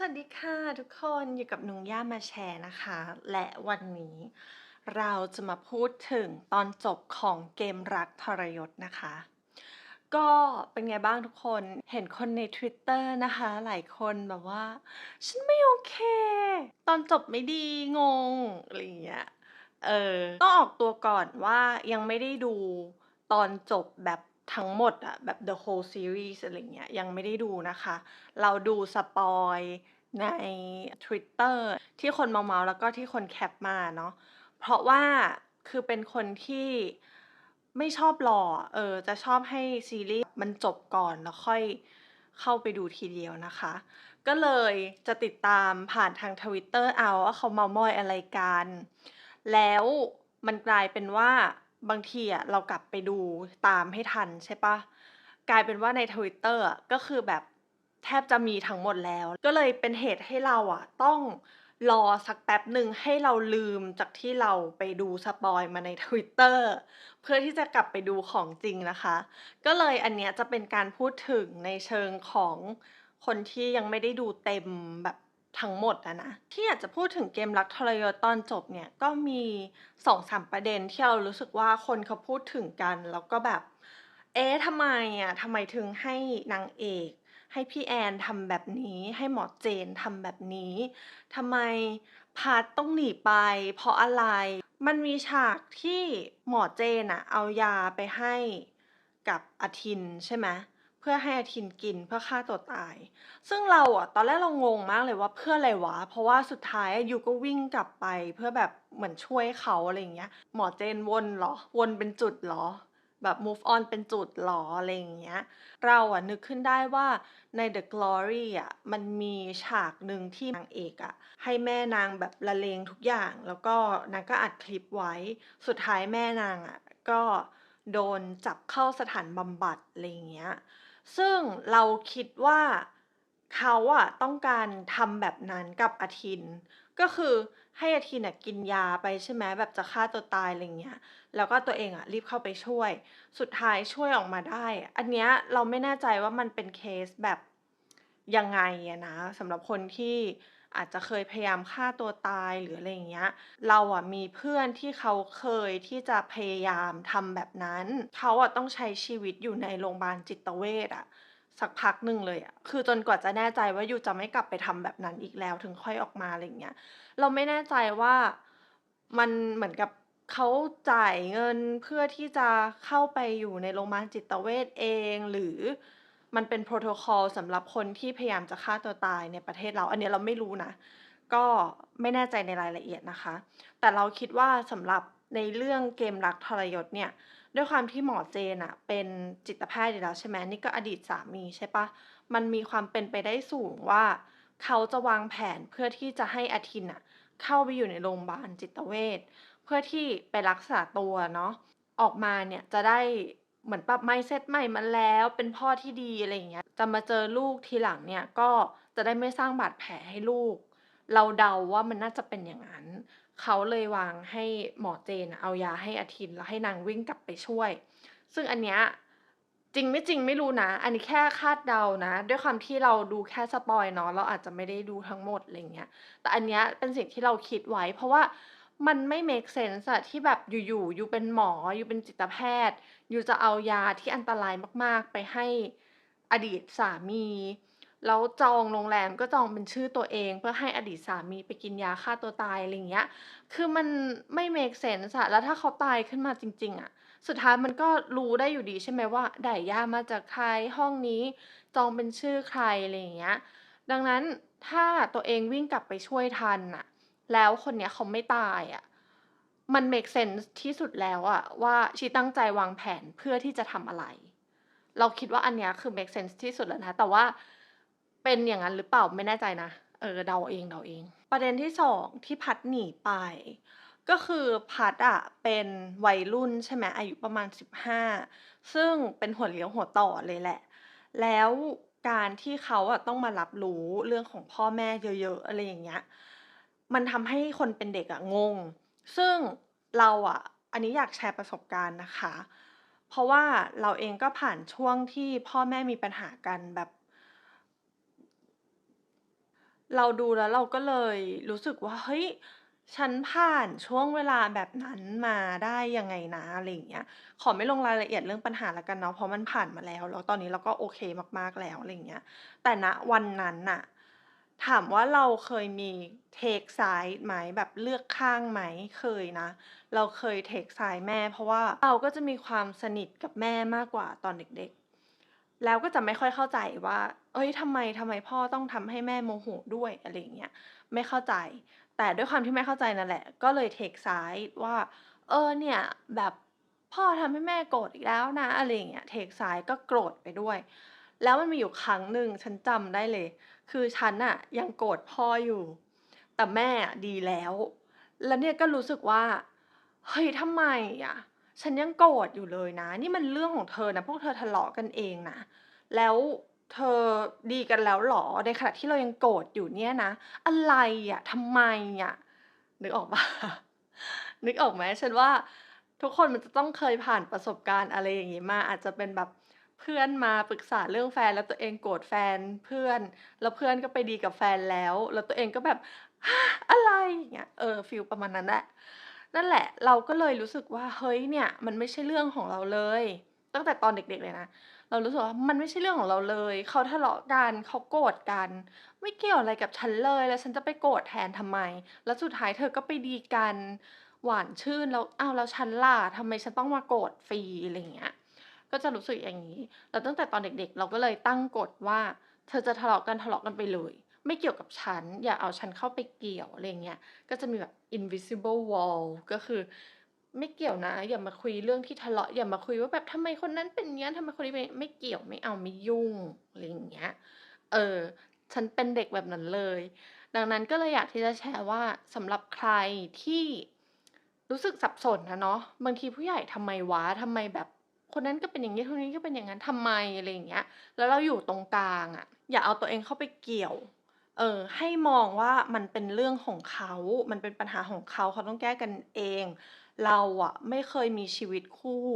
สวัสดีค่ะทุกคนอยู่กับนุงย่ามาแชร์นะคะ และวันนี้เราจะมาพูดถึงตอนจบของเกมรักทรยศนะคะ ก็เป็นไงบ้างทุกคนเห็นคนใน Twitter นะคะ หลายคนแบบว่า ฉันไม่โอเค ตอนจบไม่ดีงงอะไรอย่างเงี้ยเออต้องออกตัวก่อนว่ายังไม่ได้ดูตอนจบแบบ ทั้งหมดอะแบบ the whole series อะไรเงี้ยยังไม่ได้ดูนะคะ เราดูสปอยใน Twitter ที่คนเมาๆแล้วก็ที่คนแคปมาเนาะเพราะว่าคือเป็นคนที่ไม่ชอบรอเออจะชอบให้ซีรีส์มันจบก่อนแล้วค่อยเข้าไปดูทีเดียวนะคะ ก็เลยจะติดตามผ่านทาง Twitter เอาว่าเขาเมามอยอะไรกัน แล้วมันกลายเป็นว่า บางทีอะเรากลับไปดูตามให้ทันใช่ปะ กลายเป็นว่าใน Twitter อะก็คือแบบแทบจะมีทั้งหมดแล้ว ก็เลยเป็นเหตุให้เราอะต้องรอสักแป๊บหนึ่งให้เราลืมจากที่เราไปดูสปอยมาใน Twitter เพื่อที่จะกลับไปดูของจริงนะคะ ก็เลยอันเนี้ยจะเป็นการพูดถึงในเชิงของคนที่ยังไม่ได้ดูเต็มแบบ ทั้งหมดอะนะ ที่อยากจะพูดถึงเกมรักทรยศตอนจบเนี่ยก็มี2-3ประเด็นที่เรารู้สึกว่าคนเขาพูดถึงกัน แล้วก็แบบ เอ๊ะทำไมอะทำไมถึงให้นางเอก ให้พี่แอนทำแบบนี้ ให้หมอเจนทำแบบนี้ทำไมพัดต้องหนีไป เพราะอะไร มันมีฉากที่หมอเจนอะเอายาไปให้กับอาทินใช่ไหม เพื่อให้อาทินกินเพื่อฆ่าตัวตาย ซึ่งเราอะตอนแรกเรางงมากเลยว่าเพื่ออะไรวะ เพราะว่าสุดท้ายยูก็วิ่งกลับไปเพื่อแบบเหมือนช่วยเขาอะไรอย่างเงี้ย หมอเจนวนเหรอ วนเป็นจุดเหรอ แบบ move on เป็นจุดเหรออะไรอย่างเงี้ย เราอะนึกขึ้นได้ว่าใน The Glory อะมันมีฉากหนึ่งที่นางเอกอะให้แม่นางแบบละเลงทุกอย่าง แล้วก็นางก็อัดคลิปไว้ สุดท้ายแม่นางอะก็โดนจับเข้าสถานบำบัดอะไรอย่างเงี้ย ซึ่งเราคิดว่าเขาอะต้องการทำแบบนั้นกับอาทิน ก็คือให้อาทินอะกินยาไปใช่ไหมแบบจะฆ่าตัวตายอะไรเงี้ย แล้วก็ตัวเองอะรีบเข้าไปช่วย สุดท้ายช่วยออกมาได้ อันเนี้ยเราไม่แน่ใจว่ามันเป็นเคสแบบยังไงอะนะสำหรับคนที่ อาจจะเคยพยายามฆ่าตัวตายหรืออะไรอย่างเงี้ย เราอะมีเพื่อนที่เขาเคยที่จะพยายามทำแบบนั้น เขาอะต้องใช้ชีวิตอยู่ในโรงพยาบาลจิตเวชอะสักพักหนึ่งเลยอะคือจนกว่าจะแน่ใจว่ายูจะไม่กลับไปทำแบบนั้นอีกแล้วถึงค่อยออกมาอะไรเงี้ย เราไม่แน่ใจว่ามันเหมือนกับเขาจ่ายเงินเพื่อที่จะเข้าไปอยู่ในโรงพยาบาลจิตเวชเองหรือ มันเป็นโปรโตคอลสำหรับคนที่พยายามจะฆ่าตัวตายในประเทศเรา อันนี้เราไม่รู้นะ ก็ไม่แน่ใจในรายละเอียดนะคะ แต่เราคิดว่าสำหรับในเรื่องเกมรักทรยศเนี่ยด้วยความที่หมอเจนอะเป็นจิตแพทย์อยู่แล้วใช่ไหมนี่ก็อดีตสามีใช่ปะมันมีความเป็นไปได้สูงว่า เขาจะวางแผนเพื่อที่จะให้อาทินอะเข้าไปอยู่ในโรงพยาบาลจิตเวชเพื่อที่ไปรักษาตัวเนาะออกมาเนี่ยจะได้ เหมือนปรับ mindset ใหม่มาแล้วเป็นพ่อที่ดีอะไรอย่างเงี้ยจะมาเจอลูกทีหลังเนี่ยก็จะได้ไม่สร้างบาดแผลให้ลูก เราเดาว่ามันน่าจะเป็นอย่างนั้น เขาเลยวางให้หมอเจนเอายาให้อาทินแล้วให้นางวิ่งกลับไปช่วย ซึ่งอันเนี้ยจริงไม่จริงไม่รู้นะ อันนี้แค่คาดเดานะ ด้วยความที่เราดูแค่สปอยเนาะเราอาจจะไม่ได้ดูทั้งหมดอะไรเงี้ยแต่อันเนี้ยเป็นสิ่งที่เราคิดไว้ เพราะว่า มันไม่ make sense อะที่แบบอยู่ ๆ อยู่เป็นหมอ อยู่เป็นจิตแพทย์ อยู่จะเอายาที่อันตรายมาก ๆ ไปให้อดีตสามี แล้วจองโรงแรมก็จองเป็นชื่อตัวเอง เพื่อให้อดีตสามีไปกินยาฆ่าตัวตายอะไรเงี้ย คือมันไม่ make sense อะแล้วถ้าเขาตายขึ้นมาจริง ๆอะสุดท้ายมันก็รู้ได้อยู่ดีใช่ไหมว่าได้ยามาจากใครห้องนี้ จองเป็นชื่อใครอะไรเงี้ย ดังนั้นถ้าตัวเองวิ่งกลับไปช่วยทันน่ะ แล้วคนเนี้ยเขาไม่ตายอะมัน make sense ที่สุดแล้วอะว่าชีตั้งใจวางแผนเพื่อที่จะทำอะไร เราคิดว่าอันเนี้ยคือ make sense ที่สุดแล้วนะ แต่ว่าเป็นอย่างนั้นหรือเปล่าไม่แน่ใจนะเออเดาเองเดาเอง ประเด็นที่2ที่พัดหนีไป ก็คือพัดอะเป็นวัยรุ่นใช่ไหมอายุประมาณ 15 ซึ่งเป็นหัวเลี้ยวหัวต่อเลยแหละ แล้วการที่เขาอะต้องมารับรู้เรื่องของพ่อแม่เยอะๆอะไรอย่างเงี้ย มันทำให้คนเป็นเด็กอะงง ซึ่งเราอะอันนี้อยากแชร์ประสบการณ์นะคะ เพราะว่าเราเองก็ผ่านช่วงที่พ่อแม่มีปัญหากันแบบ เราดูแล้วเราก็เลยรู้สึกว่า เฮ้ย ฉันผ่านช่วงเวลาแบบนั้นมาได้ยังไงนะอะไรอย่างเงี้ย ขอไม่ลงรายละเอียดเรื่องปัญหาล้วกันเนาะ เพราะมันผ่านมาแล้ว แล้วตอนนี้เราก็โอเคมากๆแล้วอะไรอย่างเงี้ย แต่ณวันนั้นน่ะ ถามว่าเราเคยมีเทกซ้ายไหมแบบเลือกข้างไหมเคยนะ เราเคยเทกซ้ายแม่ เพราะว่าเราก็จะมีความสนิทกับแม่มากกว่าตอนเด็กๆ แล้วก็จะไม่ค่อยเข้าใจว่าเฮ้ยทำไมทำไมพ่อต้องทำให้แม่โมโหด้วยอะไรอย่างเงี้ยไม่เข้าใจ แต่ด้วยความที่ไม่เข้าใจนั่นแหละ ก็เลยเทกซ้ายว่า เออเนี่ยแบบพ่อทำให้แม่โกรธอีกแล้วนะอะไรอย่างเงี้ยเทกซ้ายก็โกรธไปด้วย แล้วมันมีอยู่ครั้งหนึ่งฉันจำได้เลย คือฉันน่ะยังโกรธพ่ออยู่ แต่แม่ดีแล้ว แล้วเนี่ยก็รู้สึกว่า เฮ้ยทำไมอะฉันยังโกรธอยู่เลยนะ นี่มันเรื่องของเธอนะพวกเธอทะเลาะกันเองนะแล้วเธอดีกันแล้วหรอในขณะที่เรายังโกรธอยู่เนี่ยนะ อะไรอะทำไมอะนึกออกปล่านึกออกไหมฉันว่าทุกคนมันจะต้องเคยผ่านประสบการณ์อะไรอย่างงี้มา อาจจะเป็นแบบ เพื่อนมาปรึกษาเรื่องแฟน แล้วตัวเองโกรธแฟนเพื่อน แล้วเพื่อนก็ไปดีกับแฟนแล้ว แล้วตัวเองก็แบบ อะไรอย่างเงี้ยเออฟีลประมาณนั้นแหละนั่นแหละ เราก็เลยรู้สึกว่าเฮ้ยเนี่ย มันไม่ใช่เรื่องของเราเลย ตั้งแต่ตอนเด็กๆเลยนะเรารู้สึกว่ามันไม่ใช่เรื่องของเราเลยเขาทะเลาะกันเขาโกรธกัน ไม่เกี่ยวอะไรกับฉันเลย แล้วฉันจะไปโกรธแทนทำไม แล้วสุดท้ายเธอก็ไปดีกันหวานชื่นแล้วอ้าวแล้วฉันล่ะทำไมฉันต้องมาโกรธฟรีอะไรอย่างเงี้ย ก็จะรู้สึกอย่างงี้แล้วตั้งแต่ตอนเด็กๆ เราก็เลยตั้งกฎว่า เธอจะทะเลาะกันทะเลาะกันไปเลย ไม่เกี่ยวกับฉัน อย่าเอาฉันเข้าไปเกี่ยวอะไรเงี้ยก็จะมีแบบ invisible wall ก็คือ ไม่เกี่ยวนะ อย่ามาคุยเรื่องที่ทะเลาะอย่ามาคุยว่าแบบทำไมคนนั้นเป็นเงี้ยทำไมคนนี้เป็นไม่เกี่ยวไม่เอาไม่ยุ่งอะไรเงี้ยเออฉันเป็นเด็กแบบนั้นเลย ดังนั้นก็เลยอยากที่จะแชร์ว่าสำหรับใครที่รู้สึกสับสนอะเนาะบางทีผู้ใหญ่ทำไมวะทำไมแบบ คนนั้นก็เป็นอย่างงี้คนนี้ก็เป็นอย่างงั้นทำไมอะไรอย่างเงี้ย แล้วเราอยู่ตรงกลางอะอย่าเอาตัวเองเข้าไปเกี่ยว เออ ให้มองว่ามันเป็นเรื่องของเขา มันเป็นปัญหาของเขาเขาต้องแก้กันเอง เราอะไม่เคยมีชีวิตคู่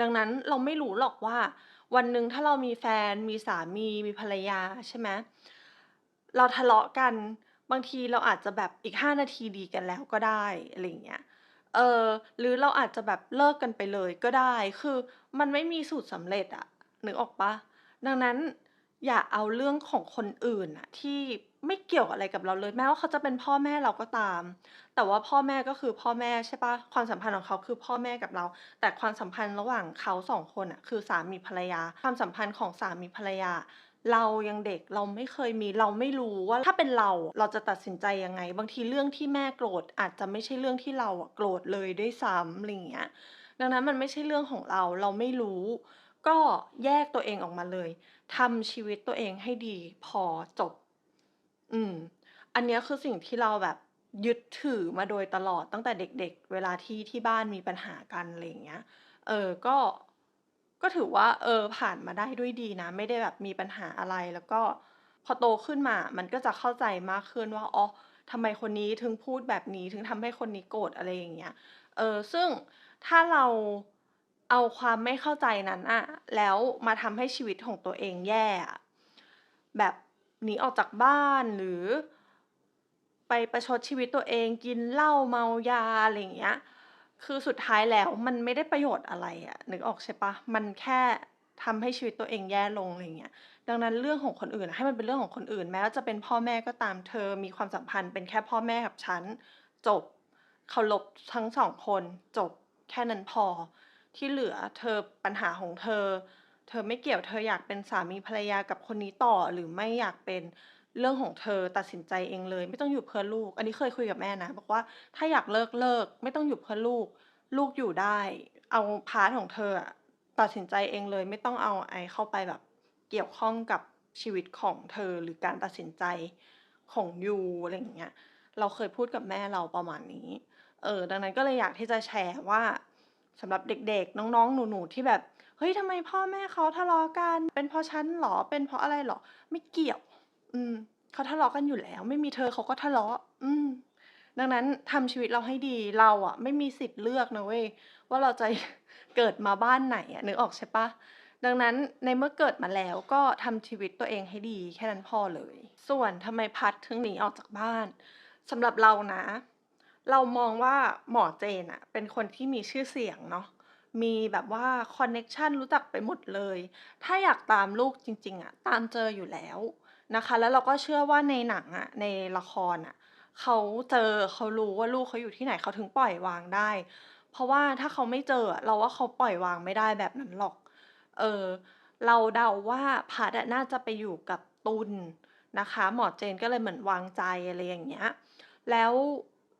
ดังนั้นเราไม่รู้หรอกว่า วันหนึ่งถ้าเรามีแฟน มีสามี มีภรรยาใช่ไหมเราทะเลาะกัน บางทีเราอาจจะแบบอีก 5 นาทีดีกันแล้วก็ได้อะไรอย่างเงี้ย เออ หรือเราอาจจะแบบเลิกกันไปเลยก็ได้ คือมันไม่มีสูตรสำเร็จอะนึกออกปล่าดังนั้นอย่าเอาเรื่องของคนอื่นน่ะที่ไม่เกี่ยวอะไรกับเราเลยแม้ว่าเขาจะเป็นพ่อแม่เราก็ตาม แต่ว่าพ่อแม่ก็คือพ่อแม่ใช่ปล่าความสัมพันธ์ของเขาคือพ่อแม่กับเรา แต่ความสัมพันธ์ระหว่างเขา2คนน่ะคือสามีภรรยา ความสัมพันธ์ของสามีภรรยา เรายังเด็กเราไม่เคยมีเราไม่รู้ว่าถ้าเป็นเราเราจะตัดสินใจยังไง บางทีเรื่องที่แม่โกรธอาจจะไม่ใช่เรื่องที่เราโกรธเลยด้วยซ้ำอะไรเงี้ยดังนั้นมันไม่ใช่เรื่องของเราเราไม่รู้ ก็แยกตัวเองออกมาเลยทำชีวิตตัวเองให้ดีพอจบ อืม อันนี้คือสิ่งที่เราแบบยึดถือมาโดยตลอดตั้งแต่เด็ก ๆ เวลาที่ที่บ้านมีปัญหากันอะไรเงี้ย เออก็ ก็ถือว่า เออ ผ่านมาได้ด้วยดีนะ ไม่ได้แบบมีปัญหาอะไร แล้วก็พอโตขึ้นมา มันก็จะเข้าใจมากขึ้นว่า อ๋อทำไมคนนี้ถึงพูดแบบนี้ ถึงทำให้คนนี้โกรธอะไรอย่างเงี้ย เออ ซึ่งถ้าเราเอาความไม่เข้าใจนั้นน่ะแล้วมาทำให้ชีวิตของตัวเองแย่อะแบบหนีออกจากบ้านหรือ ไปประชดชีวิตตัวเองกินเหล้าเมายาอะไรอย่างเงี้ย คือสุดท้ายแล้วมันไม่ได้ประโยชน์อะไรอะนึกออกใช่ปล่ามันแค่ทำให้ชีวิตตัวเองแย่ลงอะไรเงี้ย ดังนั้นเรื่องของคนอื่นให้มันเป็นเรื่องของคนอื่น แม้ว่าจะเป็นพ่อแม่ก็ตามเธอ มีความสัมพันธ์เป็นแค่พ่อแม่กับฉัน จบเคารพทั้ง2คน จบแค่นั้นพอ ที่เหลือเธอปัญหาของเธอ เธอไม่เกี่ยวเธออยากเป็นสามีภรรยากับคนนี้ต่อหรือไม่อยากเป็น เรื่องของเธอตัดสินใจเองเลย ไม่ต้องอยู่เพื่อลูก อันนี้เคยคุยกับแม่นะบอกว่าถ้าอยากเลิกเลิก ไม่ต้องอยู่เพื่อลูก ลูกอยู่ได้ เอาพาร์ตของเธออะตัดสินใจเองเลย ไม่ต้องเอาไอ้เข้าไปแบบ เกี่ยวข้องกับชีวิตของเธอหรือการตัดสินใจของยูอะไรอย่างเงี้ยเราเคยพูดกับแม่เราประมาณนี้ เออ ดังนั้นก็เลยอยากที่จะแชร์ว่าสำหรับเด็กๆ น้องๆ หนูๆ ที่แบบ เฮ้ยทำไมพ่อแม่เขาทะเลาะกัน เป็นเพราะฉันหรอ เป็นเพราะอะไรหรอ ไม่เกี่ยว อืม เขาทะเลาะกันอยู่แล้ว ไม่มีเธอเขาก็ทะเลาะ อืม ดังนั้นทำชีวิตเราให้ดี เราอะไม่มีสิทธิ์เลือกนะเว้ย ว่าเราจะ เกิดมาบ้านไหนอะ นึกออกใช่เปล่าดดังนั้นในเมื่อเกิดมาแล้วก็ทำชีวิตตัวเองให้ดี แค่นั้นพอเลย ส่วนทำไมพัดถึงหนีออกจากบ้านสำหรับเรานะ เรามองว่าหมอเจนอะเป็นคนที่มีชื่อเสียงเนาะ มีแบบว่าคอนเน็กชันรู้จักไปหมดเลย ถ้าอยากตามลูกจริง ๆอะตามเจออยู่แล้ว นะคะ แล้วเราก็เชื่อว่าในหนังอะในละครอะเขาเจอเขารู้ว่าลูกเขาอยู่ที่ไหนเขาถึงปล่อยวางได้ เพราะว่าถ้าเขาไม่เจอเราว่าเขาปล่อยวางไม่ได้แบบนั้นหรอก เออเราเดาว่าพัดน่าจะไปอยู่กับตุลนะคะ หมอเจนก็เลยเหมือนวางใจอะไรอย่างเงี้ย แล้ว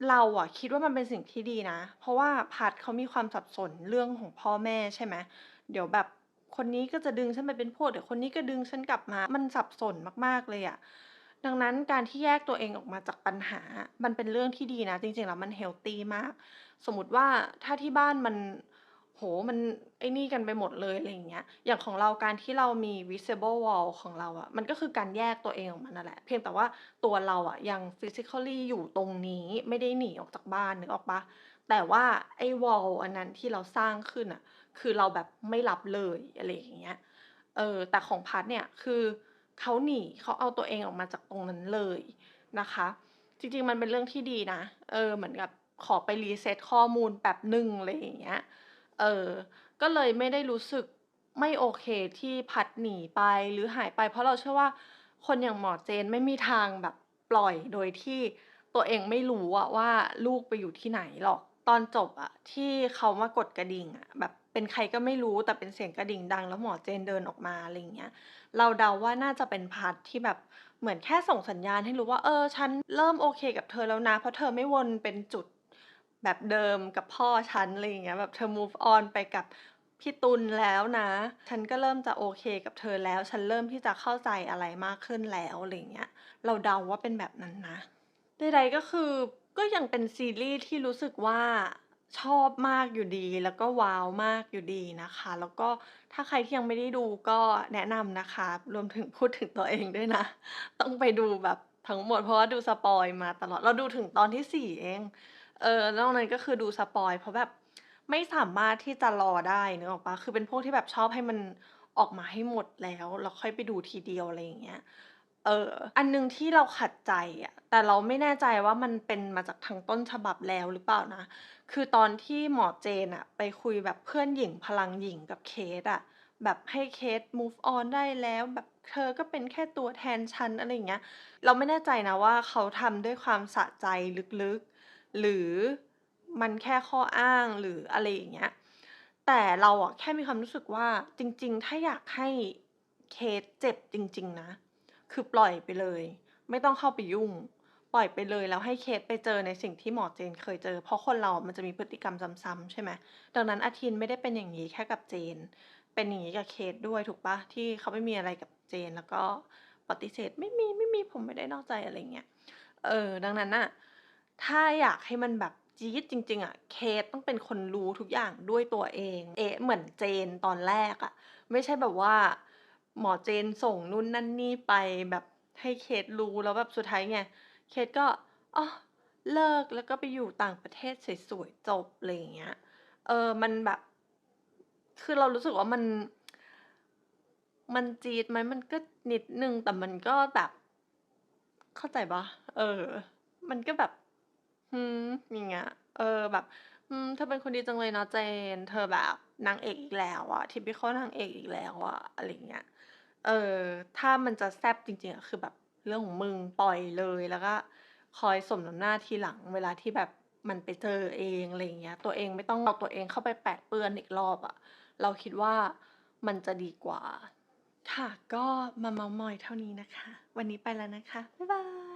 เราอะคิดว่ามันเป็นสิ่งที่ดีนะ เพราะว่าพัดเขามีความสับสนเรื่องของพ่อแม่ใช่ไหมเดี๋ยวแบบ คนนี้ก็จะดึงฉันไปเป็นพวกเดี๋ยวคนนี้ก็ดึงฉันกลับมา มันสับสนมากๆเลยอะดังนั้นการที่แยกตัวเองออกมาจากปัญหา มันเป็นเรื่องที่ดีนะ จริงๆแล้วมันเฮลตี้มาก สมมติว่าถ้าที่บ้านมันโหมันไอ้นี่กันไปหมดเลยอะไรอย่างเงี้ย อย่างของเราการที่เรามี visible wall ของเราอะมันก็คือการแยกตัวเองออกมานั่นแหละ เพียงแต่ว่าตัวเราอะยัง physically อยู่ตรงนี้ไม่ได้หนีออกจากบ้านนึกออกปล่า?แต่ว่าไอ้ wall อันนั้นที่เราสร้างขึ้นน่ะ คือเราแบบไม่รับเลยอะไรอย่างเงี้ย เออแต่ของพัดเนี่ยคือเขาหนีเขาเอาตัวเองออกมาจากตรงนั้นเลยนะคะ จริงๆมันเป็นเรื่องที่ดีนะ เออเหมือนกับขอไป reset ข้อมูลแป๊บหนึ่งอะไรอย่างเงี้ย เออก็เลยไม่ได้รู้สึกไม่โอเคที่พัดหนีไปหรือหายไป เพราะเราเชื่อว่าคนอย่างหมอเจนไม่มีทางแบบปล่อยโดยที่ตัวเองไม่รู้อะว่าลูกไปอยู่ที่ไหนหรอก ตอนจบอะที่เขามากดกระดิ่งอะแบบเป็นใครก็ไม่รู้แต่เป็นเสียงกระดิ่งดัง แล้วหมอเจนเดินออกมาอะไรเงี้ยเราเดาว่าน่าจะเป็นพัดที่แบบเหมือนแค่ส่งสัญญาณให้รู้ว่าเออฉันเริ่มโอเคกับเธอแล้วนะ เพราะเธอไม่วนเป็นจุดแบบเดิมกับพ่อฉันอะไรเงี้ยแบบเธอ move on ไปกับพี่ตุลแล้วนะ ฉันก็เริ่มจะโอเคกับเธอแล้ว ฉันเริ่มที่จะเข้าใจอะไรมากขึ้นแล้วอะไรเงี้ย เราเดาว่าเป็นแบบนั้นนะใดๆก็คือ ก็ยังเป็นซีรีส์ที่รู้สึกว่าชอบมากอยู่ดี แล้วก็ว้าวมากอยู่ดีนะคะ แล้วก็ถ้าใครที่ยังไม่ได้ดูก็แนะนำนะคะ รวมถึงพูดถึงตัวเองด้วยนะ ต้องไปดูแบบทั้งหมดเพราะว่าดูสปอยมาตลอดเราดูถึงตอนที่4เอง เออนอกนั้นก็คือดูสปอยเพราะแบบไม่สามารถที่จะรอได้นึกออกปล่า?คือเป็นพวกที่แบบชอบให้มันออกมาให้หมดแล้วแล้วค่อยไปดูทีเดียวอะไรอย่างเงี้ย เออ อันหนึ่งที่เราขัดใจอะแต่เราไม่แน่ใจว่ามันเป็นมาจากทางต้นฉบับแล้วหรือเปล่านะ คือตอนที่หมอเจนน่ะไปคุยแบบเพื่อนหญิงพลังหญิงกับเคสอะแบบให้เคส move on ได้แล้ว แบบเธอก็เป็นแค่ตัวแทนฉันอะไรอย่างเงี้ย เราไม่แน่ใจนะว่าเขาทำด้วยความสะใจลึกๆ หรือมันแค่ข้ออ้างหรืออะไรอย่างเงี้ย แต่เราอะแค่มีความรู้สึกว่าจริง ๆ ถ้าอยากให้เคสเจ็บจริง ๆ นะ คือปล่อยไปเลย ไม่ต้องเข้าไปยุ่ง ปล่อยไปเลยแล้วให้เคสไปเจอในสิ่งที่หมอเจนเคยเจอ เพราะคนเราอะมันจะมีพฤติกรรมซ้ำๆใช่ไหมดังนั้นอาทินไม่ได้เป็นอย่างงี้แค่กับเจน เป็นอย่างงี้กับเคสด้วยถูกปล่า?ที่เขาไม่มีอะไรกับเจนแล้วก็ปฏิเสธ"ไม่มีๆผมไม่ได้นอกใจ"อะไรเงี้ย เออ ดังนั้นน่ะถ้าอยากให้มันแบบจี๊ดจริง ๆอะเคสต้องเป็นคนรู้ทุกอย่างด้วยตัวเอง เอ๊ะเหมือนเจนตอนแรกอะไม่ใช่แบบว่า หมอเจนส่งนู่นนั่นนี่ไปแบบให้เคสรู้แล้วแบบสุดท้ายไงเคสก็อ้อเลิกแล้วก็ไปอยู่ต่างประเทศสวยๆจบอะไรอย่างเงี้ย เออมันแบบ คือเรารู้สึกว่ามัน มันจีดไหมมันก็นิดนึงแต่มันก็แบบ เข้าใจปล่า?เออ มันก็แบบ หืออย่างเงี้ย เออแบบ อืม เธอเป็นคนดีจังเลยเนาะเจน เธอแบบนางเอกอีกแล้วอะ typical นางเอกอีกแล้วอะอะไรอย่างเงี้ย เออ ถ้ามันจะแซ่บจริง ๆอะคือแบบเรื่องของมึงปล่อยเลยแล้วก็คอยสมน้ำหน้าทีหลังเวลาที่แบบมันไปเจอเองอะไรอย่างเงี้ย ตัวเองไม่ต้องเอาตัวเองเข้าไปแปะเปื้อนอีกรอบอะเราคิดว่ามันจะดีกว่า ค่ะ ก็มาเม้ามอยเท่านี้นะคะ วันนี้ไปแล้วนะคะ บ๊ายบาย